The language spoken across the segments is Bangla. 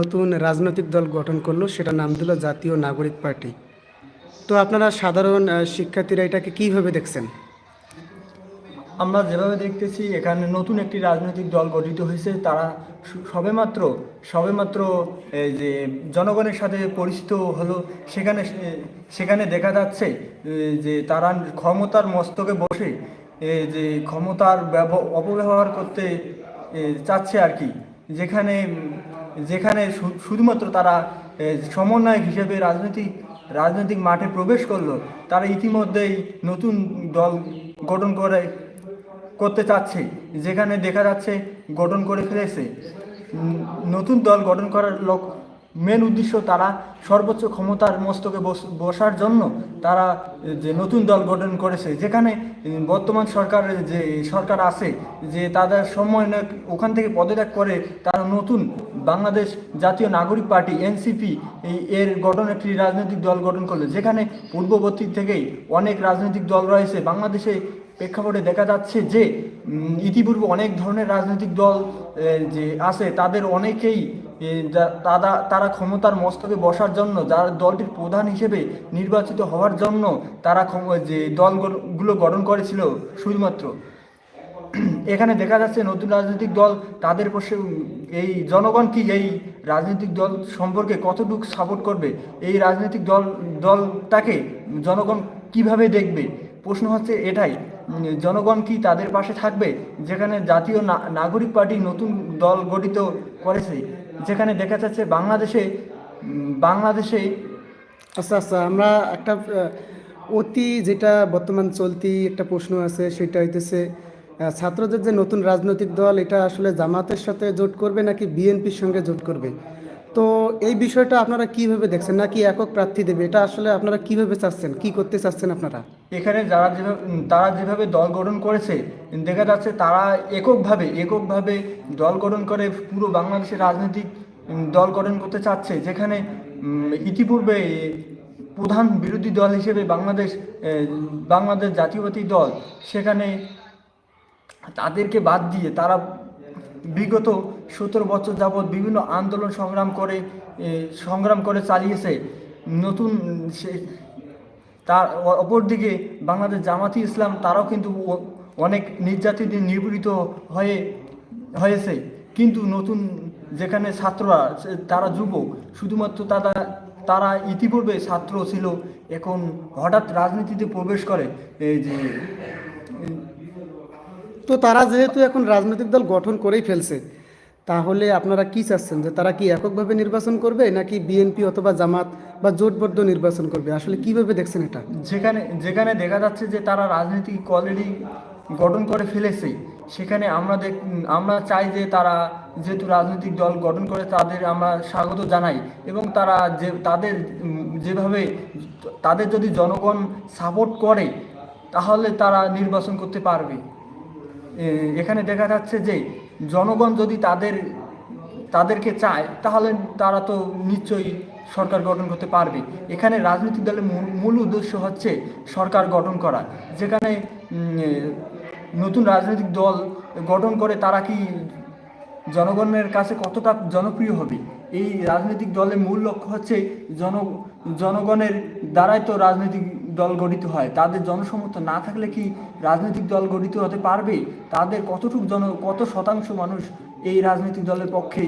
নতুন রাজনৈতিক দল গঠন করল সেটা নাম দিল জাতীয় নাগরিক পার্টি। তো আপনারা সাধারণ শিক্ষার্থীরা এটাকে কীভাবে দেখছেন? আমরা যেভাবে দেখতেছি, এখানে নতুন একটি রাজনৈতিক দল গঠিত হয়েছে, তারা সবেমাত্র সবেমাত্র যে জনগণের সাথে পরিচিত হলো, সেখানে সেখানে দেখা যাচ্ছে যে তারা ক্ষমতার মস্তকে বসে যে ক্ষমতার ব্যব- অপব্যবহার করতে চাচ্ছে আর কি। যেখানে যেখানে শুধুমাত্র তারা সমন্বয়ক হিসেবে রাজনৈতিক রাজনৈতিক মাঠে প্রবেশ করল, তারা ইতিমধ্যেই নতুন দল গঠন করে, করতে চাচ্ছে, যেখানে দেখা যাচ্ছে গঠন করে ফেলেছে। নতুন দল গঠন করার লক মেন উদ্দেশ্য তারা সর্বোচ্চ ক্ষমতার মস্তকে বস- বসার জন্য তারা, যে নতুন দল গঠন করেছে। যেখানে বর্তমান সরকারের যে সরকার আছে, যে তাদের সময় ওখান থেকে পদত্যাগ করে তারা নতুন বাংলাদেশ জাতীয় নাগরিক পার্টি, এনসিপি এর গঠন একটি রাজনৈতিক দল গঠন করল। যেখানে পূর্ববর্তী থেকেই অনেক রাজনৈতিক দল রয়েছে। বাংলাদেশে প্রেক্ষাপটে দেখা যাচ্ছে যে ইতিপূর্বে অনেক ধরনের রাজনৈতিক দল যে আছে, তাদের অনেকেই তারা তারা ক্ষমতার মস্তকে বসার জন্য, যার দলটির প্রধান হিসেবে নির্বাচিত হওয়ার জন্য তারা যে দলগুলো গঠন করেছিল শুধুমাত্র। এখানে দেখা যাচ্ছে নতুন রাজনৈতিক দল, তাদের পাশে এই জনগণ কি এই রাজনৈতিক দল সম্পর্কে কতটুকু সাপোর্ট করবে? এই রাজনৈতিক দল, দলটাকে জনগণ কীভাবে দেখবে? প্রশ্ন হচ্ছে এটাই জনগণ কি তাদের পাশে থাকবে? যেখানে জাতীয় নাগরিক পার্টি নতুন দল গঠিত করেছে। যেখানে দেখা যাচ্ছে বাংলাদেশে বাংলাদেশে আচ্ছা আচ্ছা আমরা একটা অতি যেটা বর্তমান চলতি একটা প্রশ্ন আছে, সেটা হইতেছে ছাত্রদের যে নতুন রাজনৈতিক দল, এটা আসলে জামাতের সাথে জোট করবে নাকি বিএনপির সঙ্গে জোট করবে? তো এই বিষয়টা আপনারা কীভাবে দেখছেন? নাকি একক প্রার্থী দেবে? এটা আসলে আপনারা কীভাবে চাচ্ছেন? কি করতে চাচ্ছেন আপনারা? এখানে যারা যেভাবে তারা যেভাবে দল গঠন করেছে, দেখা যাচ্ছে তারা এককভাবে এককভাবে দল গঠন করে পুরো বাংলাদেশের রাজনৈতিক দল গঠন করতে চাচ্ছে, যেখানে ইতিপূর্বে প্রধান বিরোধী দল হিসেবে বাংলাদেশ বাংলাদেশ জাতীয়বাদী দল, সেখানে তাদেরকে বাদ দিয়ে তারা বিগত সতেরো বছর যাবৎ বিভিন্ন আন্দোলন সংগ্রাম করে সংগ্রাম করে চালিয়েছে। নতুন সে, তার অপরদিকে বাংলাদেশ জামাতি ইসলাম, তারাও কিন্তু অনেক নির্যাতিত, নিপীড়িত হয়ে, হয়েছে। কিন্তু নতুন যেখানে ছাত্ররা তারা যুবক, শুধুমাত্র তারা তারা ইতিপূর্বে ছাত্র ছিল, এখন হঠাৎ রাজনীতিতে প্রবেশ করে, এই যে তো তারা যেহেতু এখন রাজনৈতিক দল গঠন করেই ফেলছে, তাহলে আপনারা কি চাচ্ছেন? যে তারা কি এককভাবে নির্বাচন করবে নাকি বিএনপি অথবা জামাত বা জোটবদ্ধ নির্বাচন করবে? আসলে কীভাবে দেখছেন এটা? যেখানে যেখানে দেখা যাচ্ছে যে তারা রাজনীতি অলরেডি গঠন করে ফেলেছে, সেখানে আমরা দেখ, আমরা চাই যে তারা যেহেতু রাজনৈতিক দল গঠন করে তাদের আমরা স্বাগত জানাই এবং তারা যে, তাদের, যেভাবে তাদের যদি জনগণ সাপোর্ট করে, তাহলে তারা নির্বাচন করতে পারবে। এখানে দেখা যাচ্ছে যে জনগণ যদি তাদের, তাদেরকে চায়, তাহলে তারা তো নিশ্চয়ই সরকার গঠন করতে পারবে। এখানে রাজনৈতিক দলের মূল- উদ্দেশ্য হচ্ছে সরকার গঠন করা। যেখানে নতুন রাজনৈতিক দল গঠন করে তারা কি জনগণের কাছে কতটা জনপ্রিয় হবে? এই রাজনৈতিক দলের মূল লক্ষ্য হচ্ছে জন, জনগণের দ্বারাই তো রাজনৈতিক দল গঠিত হয়, তাদের জনসমর্থন না থাকলে কি রাজনৈতিক দল গঠিত হতে পারবে? তাদের কতটুকু জন, কত শতাংশ মানুষ এই রাজনৈতিক দলের পক্ষে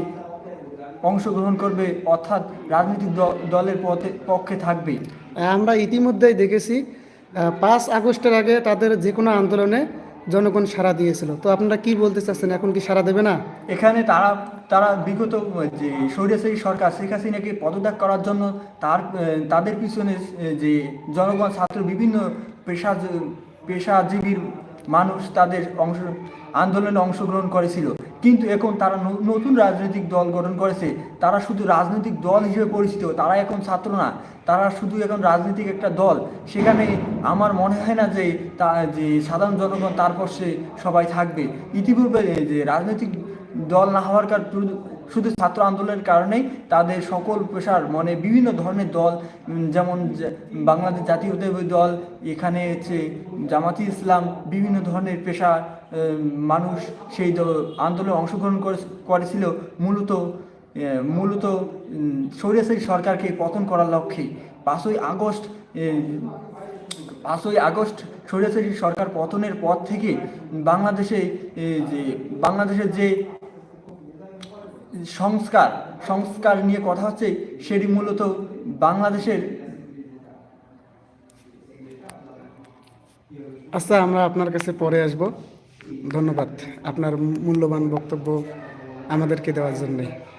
অংশগ্রহণ করবে, অর্থাৎ রাজনৈতিক দলের পথে, পক্ষে থাকবে? আমরা ইতিমধ্যেই দেখেছি পাঁচ আগস্টের আগে তাদের যে কোনো আন্দোলনে জনগণ সাড়া দিয়েছিল। তো আপনারা কি বলতে চাচ্ছেন? এখন কি সাড়া দেবে না? এখানে তারা তারা বিগত, যে স্বৈরাচারী সরকার শেখ হাসিনাকে পদত্যাগ করার জন্য তার, তাদের পিছনে, যে জনগণ, ছাত্র, বিভিন্ন পেশা পেশাজীবীর মানুষ তাদের অংশ, আন্দোলনে অংশগ্রহণ করেছিল। কিন্তু এখন তারা নতুন রাজনৈতিক দল গঠন করেছে। তারা শুধু রাজনৈতিক দল হিসেবে পরিচিত, তারা এখন ছাত্র না। তারা শুধু এখন রাজনৈতিক একটা দল। সেখানে আমার মনে হয় না যে তা, যে সাধারণ জনগণ তারপর সে সবাই থাকবে। ইতিপূর্বে যে রাজনৈতিক দল না হওয়ার কার শুধু ছাত্র আন্দোলনের কারণেই তাদের সকল পেশার মানে বিভিন্ন ধরনের দল যেমন বাংলাদেশ জাতীয়তাবাদী দল, এখানে হচ্ছে জামাতি ইসলাম, বিভিন্ন ধরনের পেশা মানুষ সেই দল আন্দোলনে অংশগ্রহণ করে- করেছিল। মূলত মূলত সৌরিয়াসী সরকারকে পতন করার লক্ষ্যে। পাঁচই আগস্ট পাঁচই আগস্ট সৌরিয়াসী সরকার পতনের পর থেকে বাংলাদেশে যে, বাংলাদেশের যে সংস্কার সংস্কার নিয়ে কথা হচ্ছে, সেটি মূলত বাংলাদেশের আচ্ছা আমরা আপনার কাছে পরে আসব। ধন্যবাদ। আপনার মূল্যবান বক্তব্য আমাদেরকে দেওয়ার জন্যে।